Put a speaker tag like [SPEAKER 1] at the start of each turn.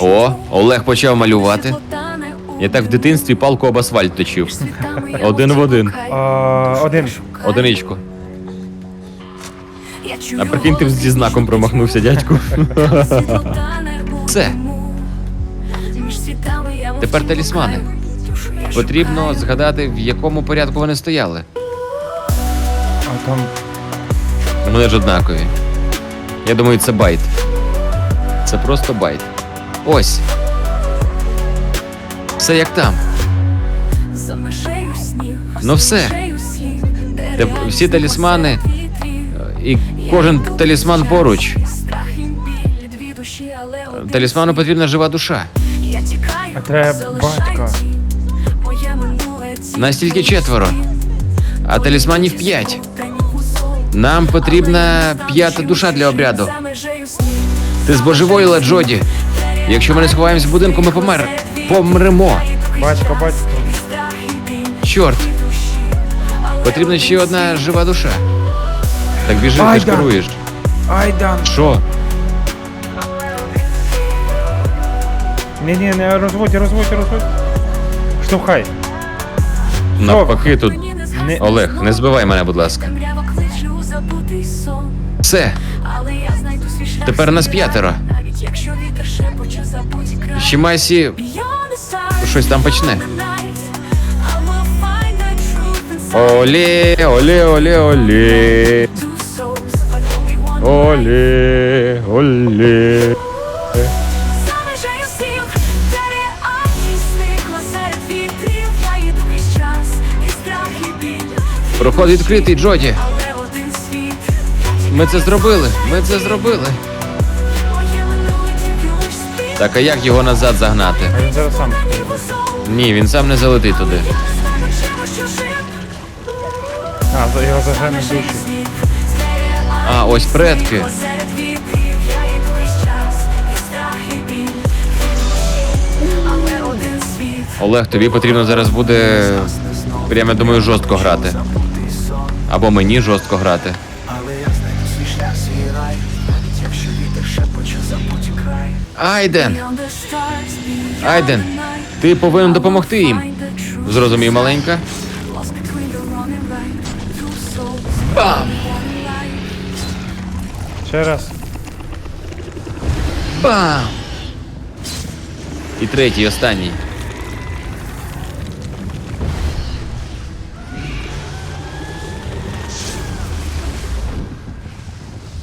[SPEAKER 1] О, Олег почав малювати. Я так в дитинстві палку об асфальт точив. Один в один.
[SPEAKER 2] А, один.
[SPEAKER 1] Одиничку. А прикинь, ти зі знаком промахнувся, дядьку. Все. Тепер талісмани. Потрібно згадати, в якому порядку вони стояли.
[SPEAKER 2] А там.
[SPEAKER 1] Вони ж однакові. Я думаю, це байт. Це просто байт. Ось. Все як там.
[SPEAKER 3] За межею сніг,
[SPEAKER 1] Ну все.
[SPEAKER 3] за межею слів, де
[SPEAKER 1] Де
[SPEAKER 3] реальність
[SPEAKER 1] всі талісмани,
[SPEAKER 3] посеред вітрів.
[SPEAKER 1] І кожен талісман поруч.
[SPEAKER 3] Страх і біль, дві душі, але один
[SPEAKER 1] Талісману потрібна жива душа.
[SPEAKER 3] Я тікаю,
[SPEAKER 2] А треба
[SPEAKER 3] залишаю
[SPEAKER 2] батька.
[SPEAKER 3] ті. Моє минуле ці
[SPEAKER 1] Нас тільки четверо, а талісманів п'ять.
[SPEAKER 3] День у сон.
[SPEAKER 1] Нам потрібна
[SPEAKER 3] Але я
[SPEAKER 1] п'ята
[SPEAKER 3] знаю,
[SPEAKER 1] душа для
[SPEAKER 3] що
[SPEAKER 1] обряду. Ти збожеволіла, Джоді. Якщо ми не сховаємось в будинку, ми помер. Помремо.
[SPEAKER 2] Батько, батько.
[SPEAKER 1] Чорт, потрібна ще одна жива душа. Так біжи, ти ж
[SPEAKER 2] Айда.
[SPEAKER 1] керуєш.
[SPEAKER 2] Айдан.
[SPEAKER 1] Що?
[SPEAKER 2] Ні, ні, не розводь, розводь, розводь. Штовхай.
[SPEAKER 1] Навпаки тут.
[SPEAKER 3] не
[SPEAKER 2] Не-
[SPEAKER 1] Олег, не збивай мене, будь ласка. Все, Тепер нас п'ятеро. Щемайсі
[SPEAKER 3] Beyond
[SPEAKER 1] щось там почне.
[SPEAKER 3] the night, I will find the truth inside
[SPEAKER 1] Олє, олє, олє, олє.
[SPEAKER 3] two souls, but only one
[SPEAKER 1] Олє, олє.
[SPEAKER 3] За межею сил, де реальність зникла серед вітрів. Я йду крізь час, і страх, біль.
[SPEAKER 1] Проход відкритий, Джоді. Ми це зробили. Ми це зробили. Так а як його назад загнати?
[SPEAKER 2] А він зараз сам.
[SPEAKER 1] Ні, він сам не залетить туди.
[SPEAKER 2] А, за- його в душі.
[SPEAKER 1] А, ось предки. Олег, тобі потрібно зараз буде. Прямо я думаю, жорстко грати. Або мені жорстко грати. Айден! Айден, ти повинен допомогти їм. Зрозумів, маленька? Бам!
[SPEAKER 2] Ще раз.
[SPEAKER 1] Бам! І третій, останній.